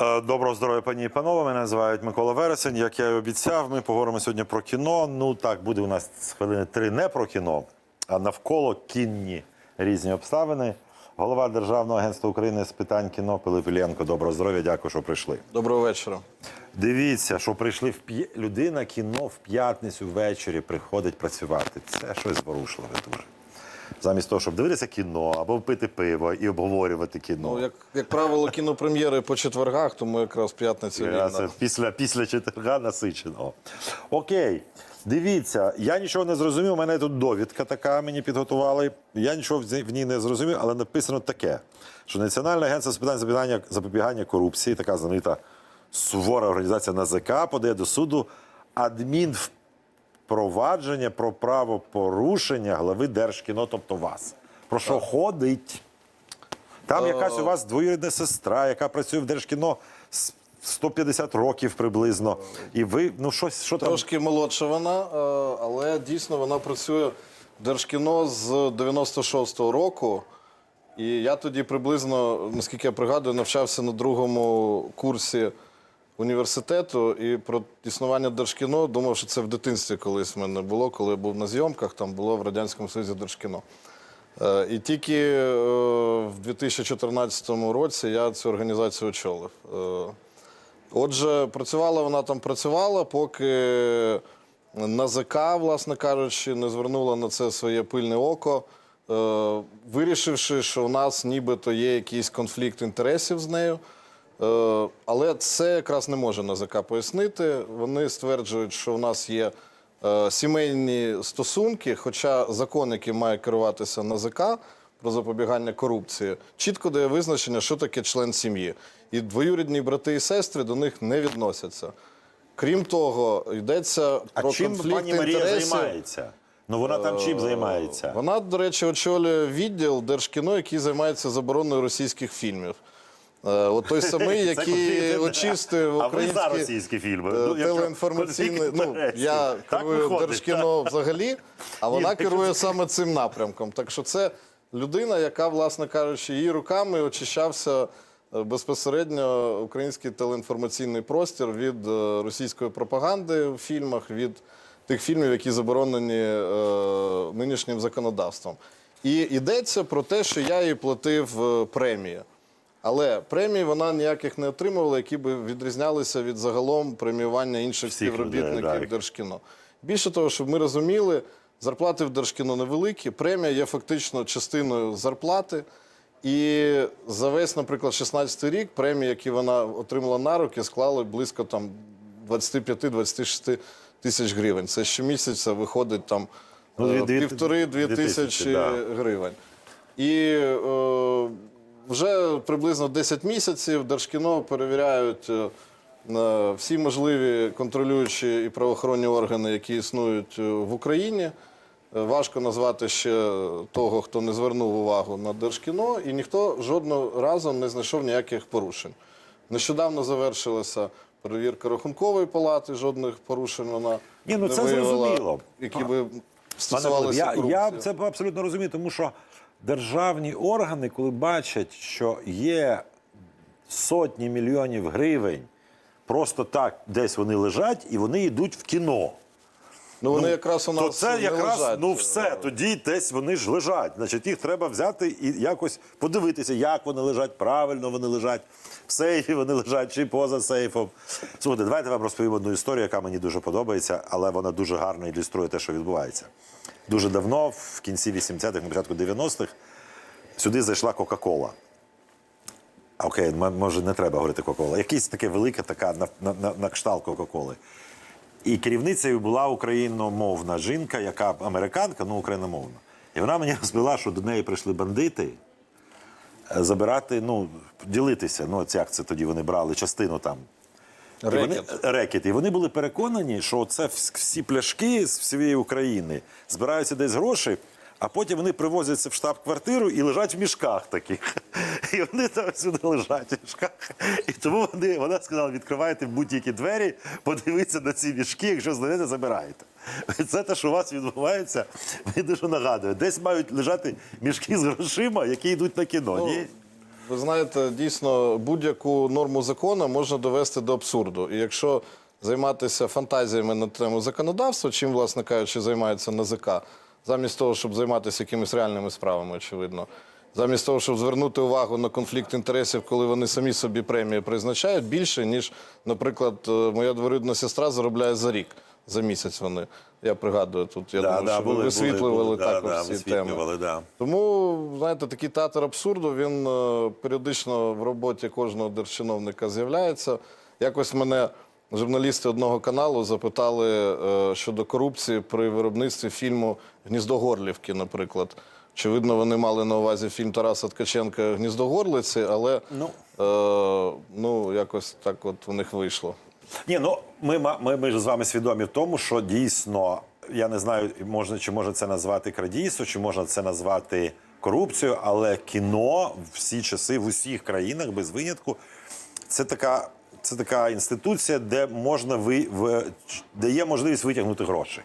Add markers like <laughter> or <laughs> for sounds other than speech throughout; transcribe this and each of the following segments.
Е, Доброго здоров'я, пані і панове. Мене називають Микола Вересень. Як я і обіцяв, ми поговоримо сьогодні про кіно. Ну так, буде у нас з хвилини три не про кіно, а навколо кінні різні обставини. Голова Державного агентства України з питань кіно Пилип Іллєнко. Доброго здоров'я, дякую, що прийшли. Доброго вечора. Дивіться, що прийшли в п'я... людина кіно в п'ятницю ввечері приходить працювати. Це щось зворушливе дуже. Замість того, щоб дивитися кіно або пити пиво і обговорювати кіно. Ну, як, як правило, кінопрем'єри по четвергах, тому якраз п'ятниця вільна. після, після четверга насиченого. Окей. Дивіться, я нічого не зрозумів. У мене тут довідка така мені підготували. Я нічого в ній- не зрозумів, але написано таке: що Національне агентство з питань запобігання, запобігання корупції, така знаменита сувора організація НАЗК, подає до суду адмінвпровадження про правопорушення глави Держкіно, тобто вас. Про що ходить? Там якась у вас двоюрідна сестра, яка працює в Держкіно з 150 років приблизно. І ви, ну щось, що там? Трошки молодша вона, е, але дійсно вона працює в Держкіно з 96-го року. І я тоді приблизно, наскільки я пригадую, навчався на другому курсі університету і про існування Держкіно думав, що це в дитинстві колись в мене було, коли я був на зйомках, там було в Радянському Союзі Держкіно. Е, І тільки е, в 2014 році я цю організацію очолив. Е, Отже, працювала вона там працювала, поки НАЗК, власне кажучи, не звернула на це своє пильне око, вирішивши, що у нас нібито є якийсь конфлікт інтересів з нею. Е, Але це якраз не може НАЗК пояснити. Вони стверджують, що у нас є е, сімейні стосунки, хоча закон, який має керуватися НАЗК про запобігання корупції, чітко дає визначення, що таке член сім'ї. І двоюрідні брати і сестри до них не відносяться. Крім того, йдеться А про чим конфлікт пані Марія інтересів. займається? Ну вона там чим займається? Вона, до речі, очолює відділ Держкіно, який займається забороною російських фільмів. Е, От той самий, <laughs> який очистив А ви за російські фільми? е, Ну, телеінформаційний. Ну, я керую Держкіно взагалі, а вона керує саме цим напрямком. Так що це людина, яка, власне кажучи, її руками очищався е, безпосередньо український телеінформаційний простір від російської пропаганди в фільмах, від тих фільмів, які заборонені е, нинішнім законодавством. І йдеться про те, що я їй платив премії. Але премії вона ніяких не отримувала, які б відрізнялися від загалом преміювання інших Всіх людей, співробітників так. Держкіно. Більше того, щоб ми розуміли, зарплати в Держкіно невеликі, премія є фактично частиною зарплати. І за весь, наприклад, 16 рік премії, які вона отримала на руки, склали близько там 25-26 тисяч гривень. Це щомісяця виходить там Ну, дві- е, дві- півтори-дві дві тисячі тисячі, да. гривень. І е, вже приблизно 10 місяців Держкіно перевіряють е, всі можливі контролюючі і правоохоронні органи, які існують е, в Україні. Е, Важко назвати ще того, хто не звернув увагу на Держкіно, і ніхто жодного разу не знайшов ніяких порушень. Нещодавно завершилася перевірка рахункової палати, жодних порушень вона Ні, ну не це виявила, зрозуміло. які би стосувалися я, я це абсолютно розумію, тому що державні органи, коли бачать, що є сотні мільйонів гривень, просто так десь вони лежать і вони йдуть в кіно. Ну, вони якраз у нас То це не якраз лежать. ну все, тоді десь вони ж лежать. Значить, їх треба взяти і якось подивитися, як вони лежать, правильно вони лежать, в сейфі вони лежать чи поза сейфом. Слухайте, давайте вам розповім одну історію, яка мені дуже подобається, але вона дуже гарно ілюструє те, що відбувається. Дуже давно, в кінці 80-х, на початку 90-х, сюди зайшла Кока-Кола. Окей, може не треба говорити Кока-Кола. Якась таке велика така на, на, на, на кшталт Кока-Коли. І керівницею була україномовна жінка, яка американка, ну україномовна. І вона мені <laughs> розповіла, що до неї прийшли бандити е, забирати, ну, ділитися. Ну, як це тоді вони брали частину там. І вони, Рекет. рекет. І вони були переконані, що це всі пляшки з всієї України збираються десь гроші, а потім вони привозяться в штаб-квартиру і лежать в мішках таких. <laughs> І вони там сюди лежать в мішках. І тому вони, вона сказала: відкривайте будь-які двері, подивіться на ці мішки, якщо знайдете, забираєте. Це те, що у вас відбувається, мені дуже нагадує. Десь мають лежати мішки з грошима, які йдуть на кіно. Ну, Ні? Ви знаєте, дійсно будь-яку норму закону можна довести до абсурду. І якщо займатися фантазіями на тему законодавства, чим, власне кажучи, займається НАЗК, замість того, щоб займатися якимись реальними справами, очевидно, замість того, щоб звернути увагу на конфлікт інтересів, коли вони самі собі премії призначають, більше, ніж, наприклад, е, моя дворідна сестра заробляє за рік. За місяць вони. Я пригадую тут. Я Да, думаю, да, що ви висвітлювали були, були, також да, ці теми. да. Тому, знаєте, такий театр абсурду він е, періодично в роботі кожного держчиновника з'являється. Якось мене журналісти одного каналу запитали е, щодо корупції при виробництві фільму Гніздо Горлівки, наприклад. Очевидно, вони мали на увазі фільм Тараса Ткаченка Гніздо Горлиці, але Ну. е, ну, якось так от у них вийшло. Ні, ну ми, ми, ми ж з вами свідомі в тому, що дійсно, я не знаю, можна чи можна це назвати крадійство, чи можна це назвати корупцією, але кіно всі часи в усіх країнах без винятку це така, це така інституція, де можна ви, в, де є можливість витягнути гроші.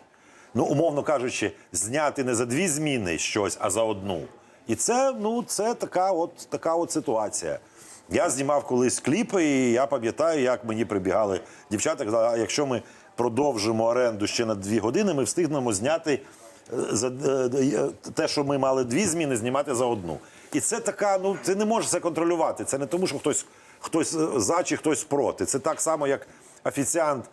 Ну, умовно кажучи, зняти не за дві зміни щось, а за одну. І це, ну, це така от, така от ситуація. Я знімав колись кліпи, і я пам'ятаю, як мені прибігали дівчата. Казали, а якщо ми продовжимо оренду ще на дві години, ми встигнемо зняти е, за е, е, те, що ми мали дві зміни, знімати за одну. І це така, ну ти не можеш це контролювати. Це не тому, що хтось, хтось за чи хтось проти. Це так само, як офіціант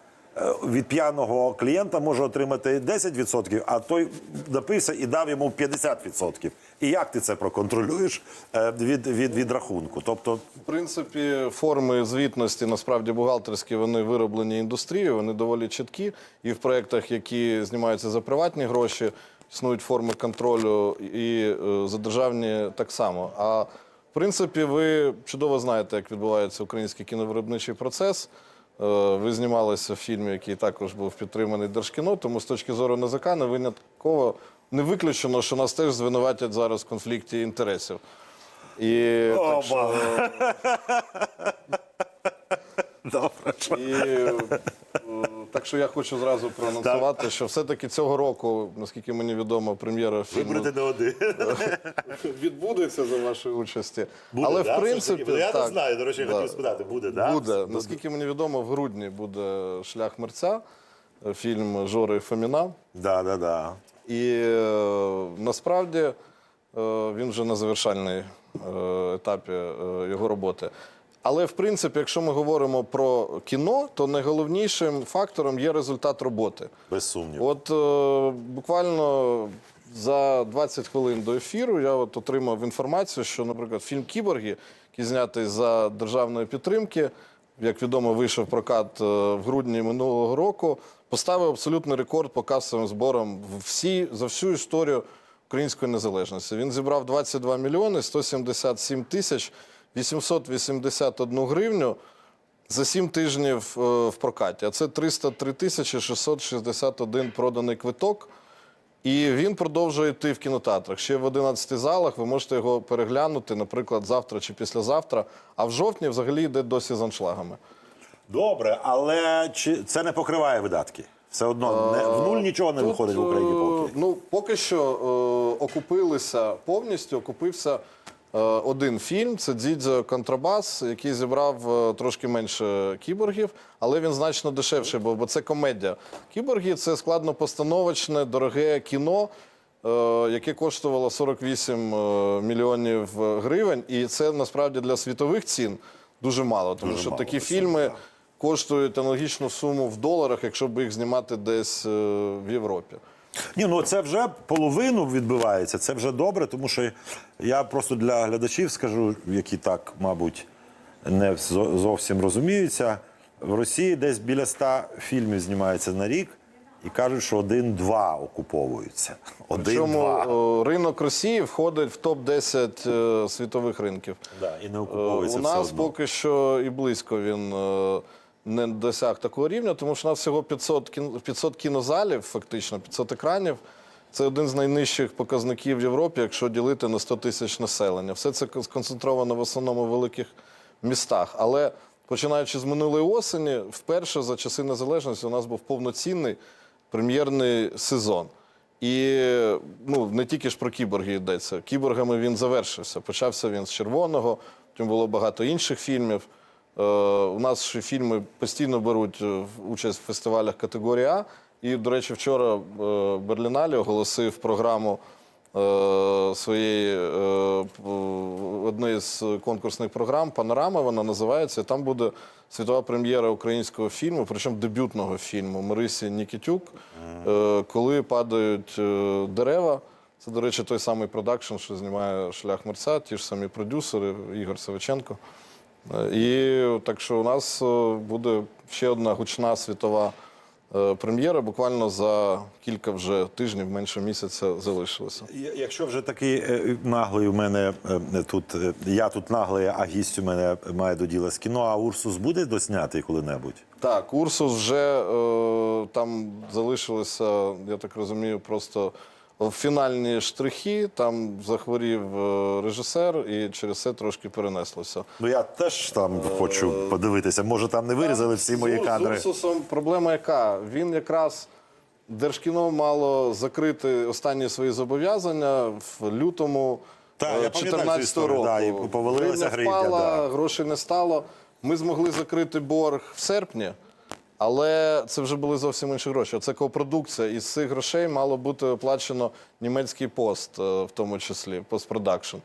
від п'яного клієнта може отримати 10%, а той напився і дав йому 50%. І як ти це проконтролюєш е, від, від, від рахунку? Тобто, В принципі, форми звітності насправді бухгалтерські вони вироблені індустрією, вони доволі чіткі. І в проєктах, які знімаються за приватні гроші, існують форми контролю і е, за державні так само. А в принципі, ви чудово знаєте, як відбувається український кіновиробничий процес. Е, Ви знімалися в фільмі, який також був підтриманий Держкіно, тому з точки зору НЗК не винятково не виключено, що нас теж звинуватять зараз в конфлікті інтересів. І так що, <laughs> добре. І е, так що я хочу зразу проанонсувати, що все-таки цього року, наскільки мені відомо, прем'єра фільму будете не один. <laughs> відбудеться за вашої участі. Буде, Але да, в все ж принципі, таки? я так, не знаю, до речі, я да. хотів спитати, буде, да? буде. Наскільки мені відомо, в грудні буде шлях мерця, е, фільм Жори Фоміна. Да, да, да. І е, насправді е, він вже на завершальній е, етапі е, його роботи. Але в принципі, якщо ми говоримо про кіно, то найголовнішим фактором є результат роботи. Без сумніву. От е, буквально за 20 хвилин до ефіру я от отримав інформацію, що, наприклад, фільм Кіборги, який знятий за державної підтримки, як відомо, вийшов прокат е, в грудні минулого року, поставив абсолютний рекорд по касовим зборам всі, за всю історію української незалежності. Він зібрав 22 мільйони 177 тисяч 881 гривню за 7 тижнів е, в прокаті. А це 303 тисячі 661 проданий квиток. І він продовжує йти в кінотеатрах. Ще в 11 залах ви можете його переглянути, наприклад, завтра чи післязавтра. А в жовтні взагалі йде досі з аншлагами. Добре, але чи це не покриває видатки? Все одно не, в нуль нічого не виходить в Україні Тут, е, поки. Ну, поки що е, окупилися повністю, окупився е, один фільм. Це Дідзьо Контрабас, який зібрав е, трошки менше кіборгів, але він значно дешевший був, бо це комедія. Кіборги це складнопостановочне, дороге кіно. е, Яке коштувало 48 е, мільйонів гривень, і це насправді для світових цін дуже мало, тому Дуже що мало, такі фільми так. коштують аналогічну суму в доларах, якщо б їх знімати десь е, в Європі. Ні, ну це вже половину відбувається. Це вже добре, тому що я просто для глядачів скажу, які так, мабуть, не зовсім розуміються. В Росії десь біля ста фільмів знімається на рік, і кажуть, що один-два окуповуються. Причому Один-два. ринок Росії входить в топ-10 е, світових ринків. Да, і не Е, окуповується У все нас одно. поки що і близько він е, не досяг такого рівня, тому що у нас всього 500, кін- 500 кінозалів, фактично, 500 екранів. Це один з найнижчих показників в Європі, якщо ділити на 100 тисяч населення. Все це сконцентровано в основному в великих містах. Але починаючи з минулої осені, вперше за часи незалежності у нас був повноцінний прем'єрний сезон. І ну, не тільки ж про кіборги йдеться. Кіборгами він завершився. Почався він з червоного, потім було багато інших фільмів. Е, у нас ще фільми постійно беруть е, участь в фестивалях категорії А. І, до речі, вчора е, Берліналі оголосив програму своєї однієї з конкурсних програм Панорама вона називається. Там буде світова прем'єра українського фільму, причому дебютного фільму Марисі Нікітюк, коли падають дерева. Це, до речі, той самий продакшн, що знімає шлях мерця, ті ж самі продюсери Ігор Савиченко. Е, І так що у нас е, буде ще одна гучна світова е, прем'єра. Буквально за кілька вже тижнів, менше місяця залишилося. Якщо вже такий наглий у мене тут, я тут наглий, а гість у мене має до діла з кіно, а Урсус буде доснятий коли-небудь? Так, Урсус вже там залишилися, я так розумію, просто фінальні штрихи. Там захворів е, режисер, і через це трошки перенеслося. Ну я теж там хочу подивитися. Може, там не вирізали всі мої кадри. З Урсусом проблема яка? Він якраз Держкіно мало закрити останні свої зобов'язання в лютому Так, я е, пам'ятаю цю 14 історію, року. да, і повалилася гривня, впала, да. грошей не стало. Ми змогли закрити борг в серпні. Але це вже були зовсім інші гроші. Це копродукція. І з цих грошей мало бути оплачено німецький пост, е, в тому числі постпродакшн.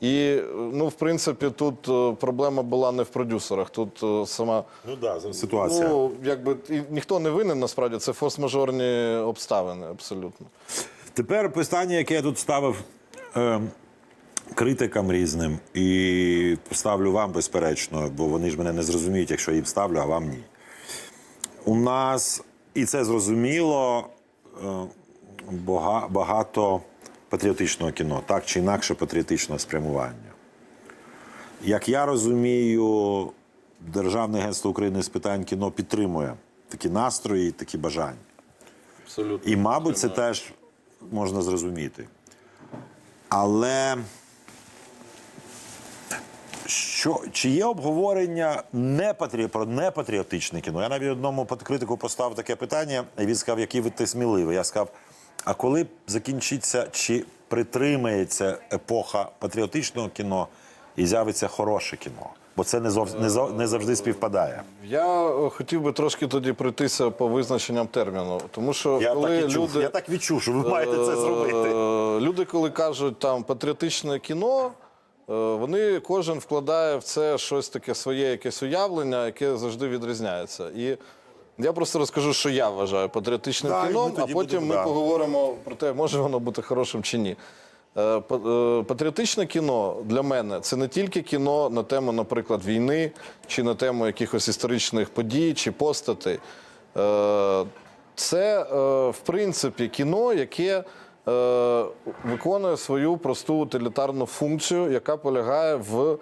І е, ну, в принципі, тут е, проблема була не в продюсерах. Тут сама Ну да, ситуація. Ну, якби і ніхто не винен, насправді це форс-мажорні обставини, абсолютно. Тепер питання, яке я тут ставив е, критикам різним, і ставлю вам, безперечно, бо вони ж мене не зрозуміють, якщо я їм ставлю, а вам ні. У нас, і це зрозуміло, е, багато патріотичного кіно, так чи інакше патріотичного спрямування. Як я розумію, Державне агентство України з питань кіно підтримує такі настрої, такі бажання. Абсолютно. І, мабуть, це теж можна зрозуміти. Але що, чи є обговорення не патрі... про непатріотичне кіно? Я навіть одному критику поставив таке питання, і він сказав, який ви ти сміливий. Я сказав, а коли закінчиться, чи притримається епоха патріотичного кіно і з'явиться хороше кіно? Бо це не, зов... не, зов... не завжди співпадає. Я е, хотів би трошки тоді пройтися по визначенням терміну, тому що Я коли так і чув, люди я так відчув, що ви маєте це зробити. Е, Люди, коли кажуть там патріотичне кіно, вони кожен вкладає в це щось таке своє якесь уявлення, яке завжди відрізняється. І я просто розкажу, що я вважаю патріотичним ми кіном, а потім будемо, ми да. поговоримо про те, може воно бути хорошим чи ні. Е, е, Патріотичне кіно для мене це не тільки кіно на тему, наприклад, війни, чи на тему якихось історичних подій чи постатей. Е, Це, е, в принципі, кіно, яке е, виконує свою просту утилітарну функцію, яка полягає в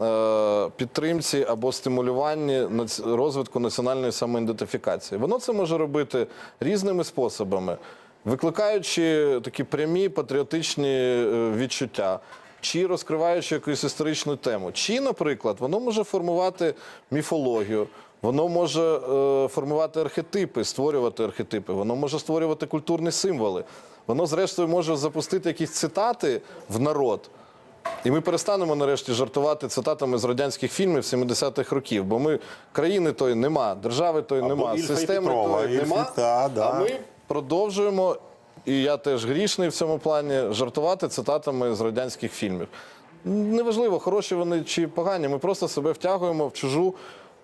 е, підтримці або стимулюванні розвитку національної самоідентифікації. Воно це може робити різними способами, викликаючи такі прямі патріотичні е, відчуття. Чи розкриваючи якусь історичну тему, чи, наприклад, воно може формувати міфологію, воно може е, формувати архетипи, створювати архетипи, воно може створювати культурні символи. Воно, зрештою, може запустити якісь цитати в народ. І ми перестанемо нарешті жартувати цитатами з радянських фільмів 70-х років, бо ми країни тої нема, держави тої Або нема, Ільфа системи Петрова, тої Ільф нема. та, да. А ми продовжуємо, і я теж грішний в цьому плані, жартувати цитатами з радянських фільмів. Неважливо, хороші вони чи погані, ми просто себе втягуємо в чужу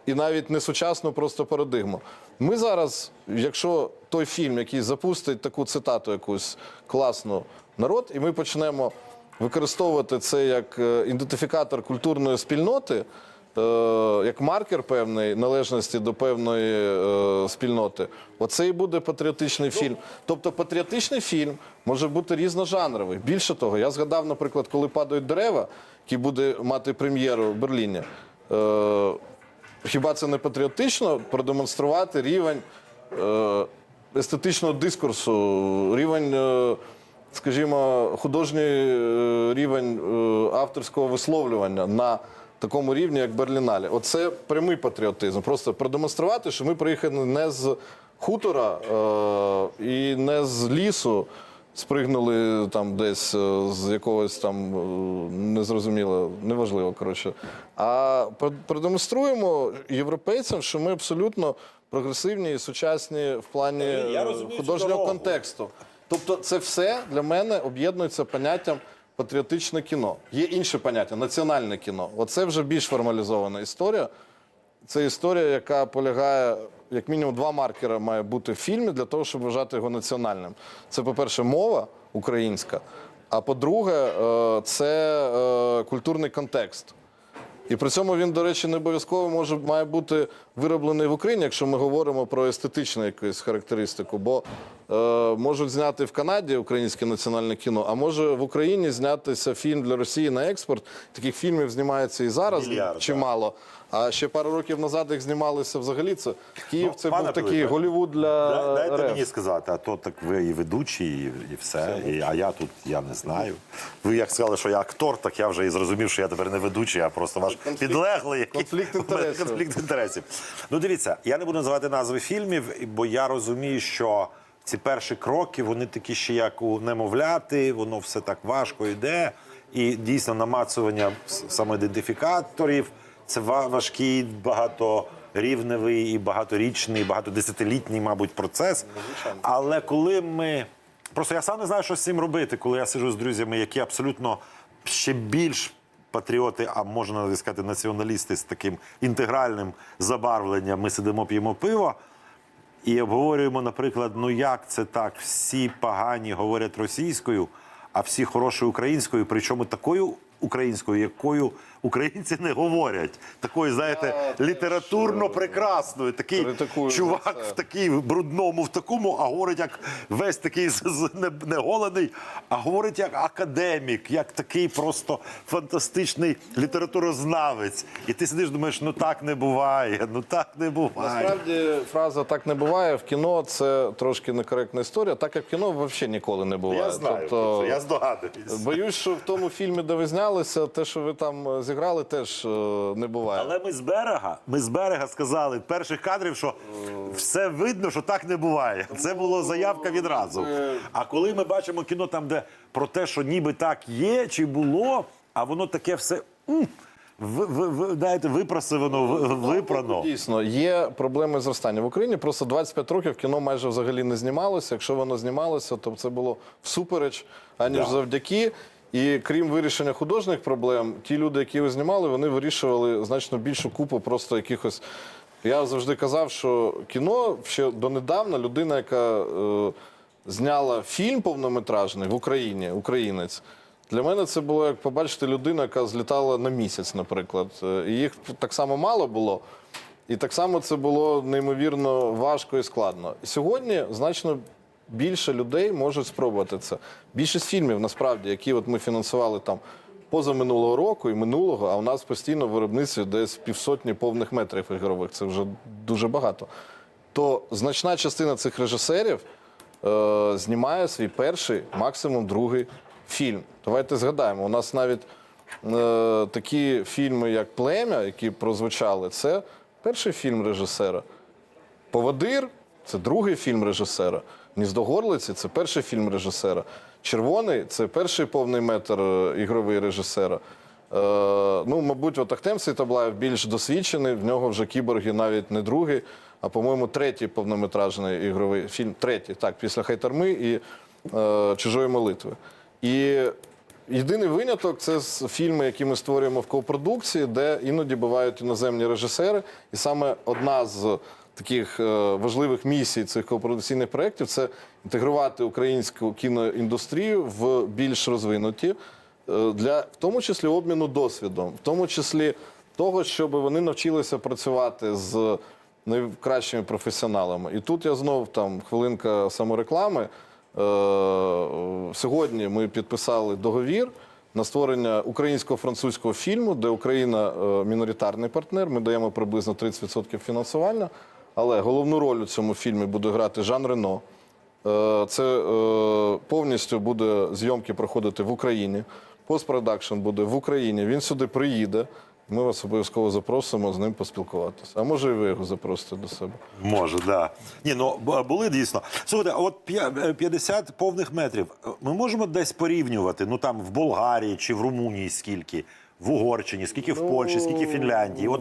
і навіть не сучасну просто парадигму. Ми зараз, якщо той фільм, який запустить таку цитату якусь класну народ, і ми почнемо використовувати це як е, ідентифікатор культурної спільноти, е, як маркер певної належності до певної е, спільноти, оце і буде патріотичний фільм. Тобто патріотичний фільм може бути різножанровий. Більше того, я згадав, наприклад, коли падають дерева, який буде мати прем'єру в Берліні. Е, Хіба це не патріотично продемонструвати рівень е, естетичного дискурсу, рівень, е, скажімо, художній е, рівень авторського висловлювання на такому рівні, як Берлінале? Оце прямий патріотизм. Просто продемонструвати, що ми приїхали не з хутора і не з лісу. Спригнули там десь е, з якогось там е, незрозуміло, неважливо, коротше. А про- продемонструємо європейцям, що ми абсолютно прогресивні і сучасні в плані е, розумію художнього контексту. Тобто, це все для мене об'єднується поняттям патріотичне кіно. Є інше поняття національне кіно. Оце вже більш формалізована історія. Це історія, яка полягає, як мінімум, два маркера має бути в фільмі для того, щоб вважати його національним. Це, по-перше, мова українська, а по-друге, е, це е, культурний контекст. І при цьому він, до речі, не обов'язково може має бути вироблений в Україні, якщо ми говоримо про естетичну якусь характеристику. Бо е, можуть зняти в Канаді українське національне кіно, а може в Україні знятися фільм для Росії на експорт. Таких фільмів знімається і зараз Мільярд, чимало. А ще пару років назад їх знімалися взагалі. Це Київ Ну, це був такий Голівуд для Да- Дайте РФ. мені сказати, а то так ви і ведучий, і, і все. І, а я тут я не знаю. Ви як сказали, що я актор, так я вже і зрозумів, що я тепер не ведучий, а просто ваш підлеглий. який- конфлікт <laughs> інтересів. Конфлікт інтересів. Ну дивіться, я не буду називати назви фільмів, бо я розумію, що ці перші кроки, вони такі ще як у немовляти, воно все так важко йде. І дійсно намацування самоідентифікаторів це важкий, багаторівневий і багаторічний, багатодесятилітній, мабуть, процес. Але коли ми. Просто я сам не знаю, що з цим робити, коли я сиджу з друзями, які абсолютно ще більш патріоти, а можна навіть сказати, націоналісти з таким інтегральним забарвленням. Ми сидимо, п'ємо пиво. І обговорюємо, наприклад, ну як це так? Всі погані говорять російською, а всі хороші українською, причому такою українською, якою українці не говорять. Такою, знаєте, літературно прекрасною. Такий Критикую чувак в такій брудному, в такому, а говорить як весь такий не, не голений, а говорить як академік, як такий просто фантастичний літературознавець. І ти сидиш, думаєш, ну так не буває, ну так не буває. Насправді фраза так не буває. В кіно це трошки некоректна історія, так як в кіно взагалі ніколи не буває. Я знаю, Тобто, я здогадуюсь. боюсь, що в тому фільмі, де ви знялися, те, що ви там е, зіграли, теж е, не буває. Але ми з берега, ми з берега сказали перших кадрів, що все видно, що так не буває. Це була заявка відразу. А коли ми бачимо кіно там, де про те, що ніби так є чи було, а воно таке все ви, ви, ви, знаєте, випросивано, випрано. Дійсно, є проблеми зростання в Україні. Просто 25 років кіно майже взагалі не знімалося. Якщо воно знімалося, то це було всупереч, аніж Да. завдяки. І крім вирішення художніх проблем, ті люди, які його знімали, вони вирішували значно більшу купу просто якихось. Я завжди казав, що кіно ще донедавна людина, яка е, зняла фільм повнометражний в Україні, українець. Для мене це було як побачити людину, яка злітала на місяць, наприклад. Е, І їх так само мало було. І так само це було неймовірно важко і складно. Сьогодні значно більше людей можуть спробувати це. Більшість фільмів, насправді, які от ми фінансували там позаминулого року і минулого, а у нас постійно в виробництві десь півсотні повних метрів ігрових. Це вже дуже багато. То значна частина цих режисерів е, знімає свій перший, максимум другий фільм. Давайте згадаємо. У нас навіть е, такі фільми, як Плем'я, які прозвучали, це перший фільм режисера. Поводир це другий фільм режисера. Гніздо Горлиці це перший фільм режисера. Червоний це перший повний метр е, ігровий режисера. Е, ну, мабуть, от Ахтем Світоблаєв більш досвідчений, в нього вже кіборги навіть не другий, а по-моєму, третій повнометражний ігровий фільм. Третій, так, після Хайтарми і е, Чужої молитви. І Єдиний виняток це фільми, які ми створюємо в копродукції, де іноді бувають іноземні режисери. І саме одна з таких е, важливих місій цих копродукційних проєктів це інтегрувати українську кіноіндустрію в більш розвинуті, е, для в тому числі обміну досвідом, в тому числі того, щоб вони навчилися працювати з найкращими професіоналами. І тут я знов там хвилинка самореклами. Е, Сьогодні ми підписали договір на створення українсько-французького фільму, де Україна міноритарний партнер. Ми даємо приблизно 30% фінансування. Але головну роль у цьому фільмі буде грати Жан Рено. Е, Це е, повністю буде зйомки проходити в Україні. Постпродакшн буде в Україні. Він сюди приїде, Ми вас обов'язково запросимо з ним поспілкуватися. А може, і ви його запросите до себе. Може, да. Ні, ну були дійсно. Слухайте, от п'я- е, 50 повних метрів. Ми можемо десь порівнювати. Ну там в Болгарії чи в Румунії скільки, в Угорщині, скільки в Польщі, скільки в Фінляндії. От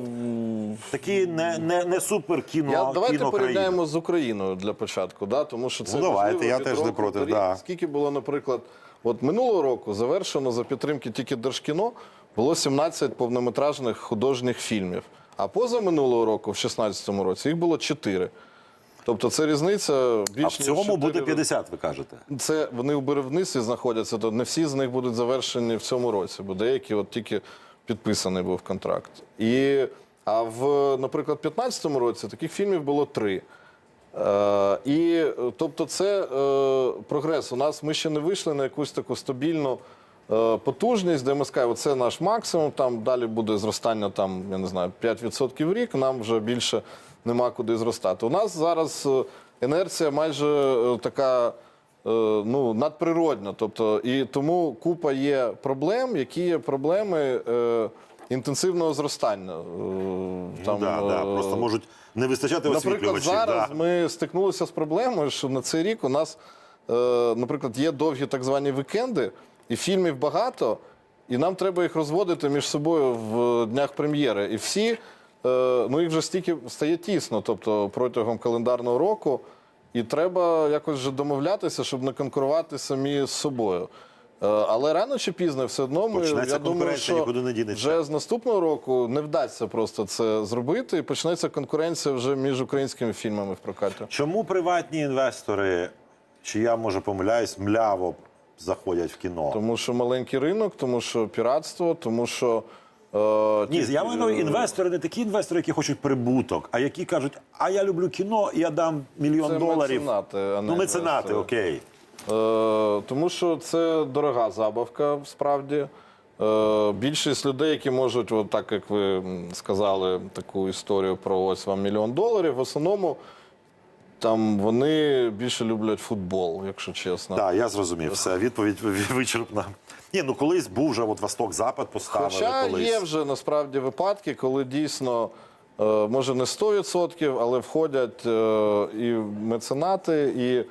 такі не, не, не супер кіно. Я, давайте кіно порівняємо з Україною для початку, да? тому що це Ну, давайте, я теж не проти, да. Скільки було, наприклад, от минулого року завершено за підтримки тільки Держкіно було 17 повнометражних художніх фільмів. А поза минулого року, в 16-му році, їх було 4. Тобто це різниця більш А в цьому 4 буде роки. 50, ви кажете. Це вони у беревництві знаходяться, то не всі з них будуть завершені в цьому році, бо деякі от тільки підписаний був контракт. І, а в, наприклад, 15-му році таких фільмів було три. Е, і тобто, це е, прогрес. У нас ми ще не вийшли на якусь таку стабільну е, потужність, де ми скажемо, це наш максимум. Там далі буде зростання там, я не знаю, 5% в рік. Нам вже більше нема куди зростати. У нас зараз е, інерція майже е, така. е, Ну, надприродна. Тобто, і тому купа є проблем, які є проблеми інтенсивного зростання. Е, Там, ну, да, да. Просто можуть не вистачати Наприклад, зараз да. ми стикнулися з проблемою, що на цей рік у нас, наприклад, є довгі так звані вікенди, і фільмів багато, і нам треба їх розводити між собою в днях прем'єри. І всі, ну їх вже стільки стає тісно, тобто протягом календарного року. І треба якось вже домовлятися, щоб не конкурувати самі з собою. Е, Але рано чи пізно все одно ми Почнеться я думаю, що вже з наступного року не вдасться просто це зробити, і почнеться конкуренція вже між українськими фільмами в прокаті. Чому приватні інвестори, чи я може помиляюсь, мляво заходять в кіно? Тому що маленький ринок, тому що піратство, тому що. Е, Ні, я маю на увазі, інвестори не такі інвестори, які хочуть прибуток, а які кажуть, а я люблю кіно, я дам мільйон Це доларів. меценати, а не ну, меценати, інвестори. окей. Е, тому що це дорога забавка, справді. Е, більшість людей, які можуть, от так як ви м, сказали, таку історію про ось вам мільйон доларів, в основному там вони більше люблять футбол, якщо чесно. Так, я зрозумів. Все, відповідь вичерпна. Ні, ну колись був вже от Восток-Запад поставили. Хоча колись. є вже насправді випадки, коли дійсно, е, може не 100%, але входять е, і меценати, і,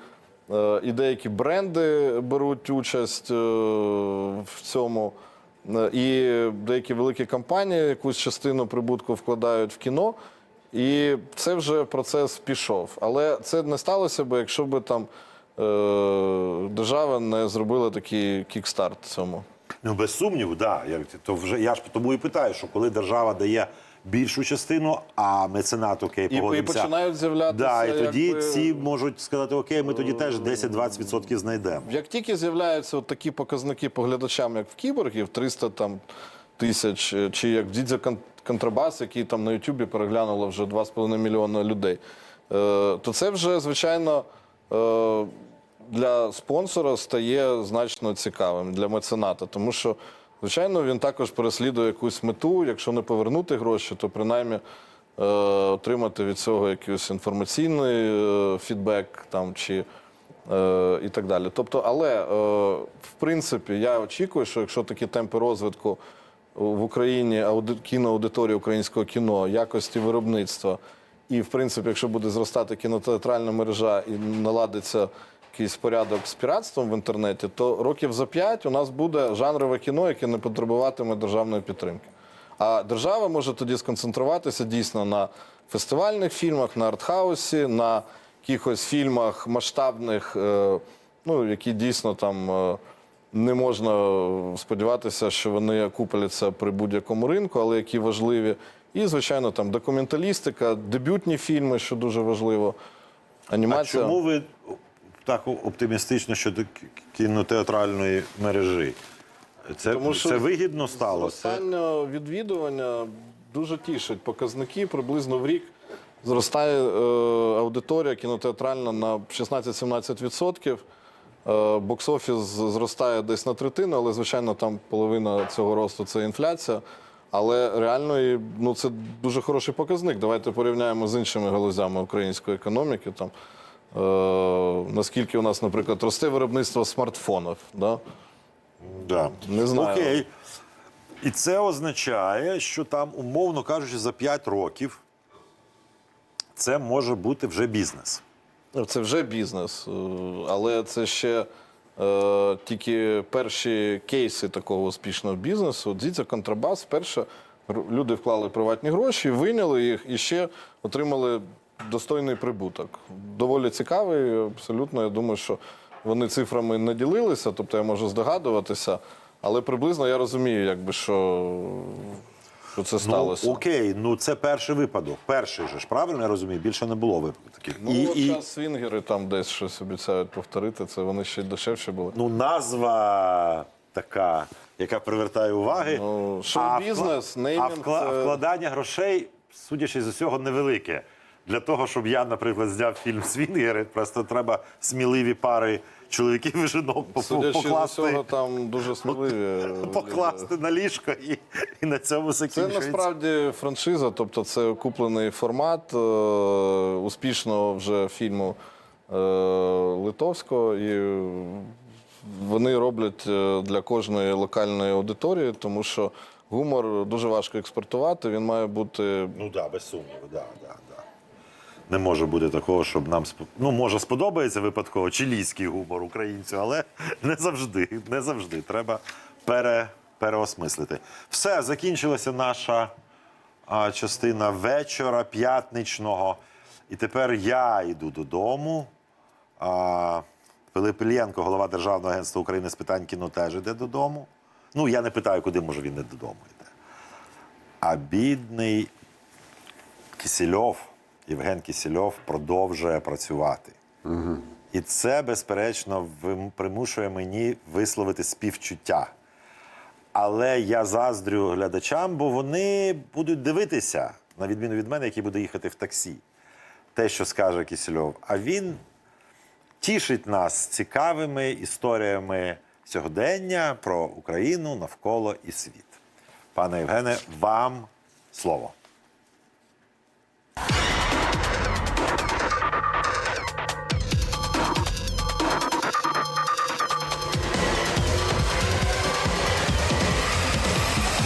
е, і деякі бренди беруть участь в цьому. І деякі великі компанії якусь частину прибутку вкладають в кіно. І це вже процес пішов. Але це не сталося б, якщо б там е, держава не зробила такий кікстарт цьому. Ну, без сумніву, да. Я, то вже, я ж тому і питаю, що коли держава дає більшу частину, а меценат окей, І, і починають з'являтися. Да, і тоді якби, ці можуть сказати, окей, ми тоді теж 10-20% знайдемо. Як тільки з'являються от такі показники по глядачам, як в кіборгів, 300 там, тисяч, е, чи як в Дідзя Контрабас, який там на Ютубі переглянуло вже 2,5 мільйона людей, е, то це вже, звичайно, е, для спонсора стає значно цікавим для мецената, тому що, звичайно, він також переслідує якусь мету. Якщо не повернути гроші, то принаймні е, отримати від цього якийсь інформаційний фідбек там чи. І так далі. Тобто, але в принципі, я очікую, що якщо такі темпи розвитку в Україні кіноаудиторії українського кіно, якості виробництва, і в принципі, якщо буде зростати кінотеатральна мережа і наладиться якийсь порядок з піратством в інтернеті, то років за п'ять у нас буде жанрове кіно, яке не потребуватиме державної підтримки. А держава може тоді сконцентруватися дійсно на фестивальних фільмах, на артхаусі, на якихось фільмах масштабних, е, ну, які дійсно там е, не можна сподіватися, що вони купляться при будь-якому ринку, але які важливі. І, звичайно, там документалістика, дебютні фільми, що дуже важливо. А Анімація. чому ви так оптимістично щодо кінотеатральної мережі? Це, Тому що це вигідно стало? Це... Зростання відвідування дуже тішить. Показники приблизно в рік зростає е, аудиторія кінотеатральна на 16-17%. Е, бокс-офіс зростає десь на третину, але, звичайно, там половина цього росту це інфляція. Але реально ну, це дуже хороший показник. Давайте порівняємо з іншими галузями української економіки. Там, е, наскільки у нас, наприклад, росте виробництво смартфонів. Да? Да. Не знаю. Окей. І це означає, що там, умовно кажучи, за 5 років це може бути вже бізнес. Ну, Це вже бізнес, е, але це ще е, тільки перші кейси такого успішного бізнесу. Дивіться, контрабас. Вперше люди вклали приватні гроші, вийняли їх і ще отримали достойний прибуток. Доволі цікавий. Абсолютно, я думаю, що вони цифрами не ділилися, тобто я можу здогадуватися, але приблизно я розумію, якби що, що це сталося. Ну, окей, ну це перший випадок. Перший же ж, правильно я розумію? Більше не було випадків таких. Ну, і, і, час свінгери там десь щось обіцяють повторити, це вони ще дешевше були. ну, назва така, яка привертає уваги. Ну, шоу-бізнес, а, вкла- неймінг а, вкла- це- вкладання грошей, судячи з усього, невелике. Для того, щоб я, наприклад, зняв фільм Свінгери, просто треба сміливі пари чоловіків і жінок Судячи покласти, усього, там дуже сміливі. <laughs> покласти на ліжко і, і на цьому Це насправді франшиза, тобто це куплений формат е, успішного вже фільму е, Литовського. І вони роблять е, для кожної локальної аудиторії, тому що гумор дуже важко експортувати. Він має бути Ну так, да, без сумніву, да, да, да. Не може бути такого, щоб нам ну, може сподобається випадково чилійський гумор українцю, але <laughs> не завжди. Не завжди. Треба пере, переосмислити. Все, закінчилася наша а, частина вечора п'ятничного. І тепер я йду додому. А, Пилип Ільєнко, голова Державного агентства України з питань кіно, теж йде додому. Ну, я не питаю, куди може він не додому йде. А бідний Кисельов, Євген Кисельов продовжує працювати. І це, безперечно, примушує мені висловити співчуття. Але я заздрю глядачам, бо вони будуть дивитися, на відміну від мене, який буде їхати в таксі, те, що скаже Кисельов. А він тішить нас цікавими історіями сьогодення про Україну навколо і світ. Пане Євгене, вам слово.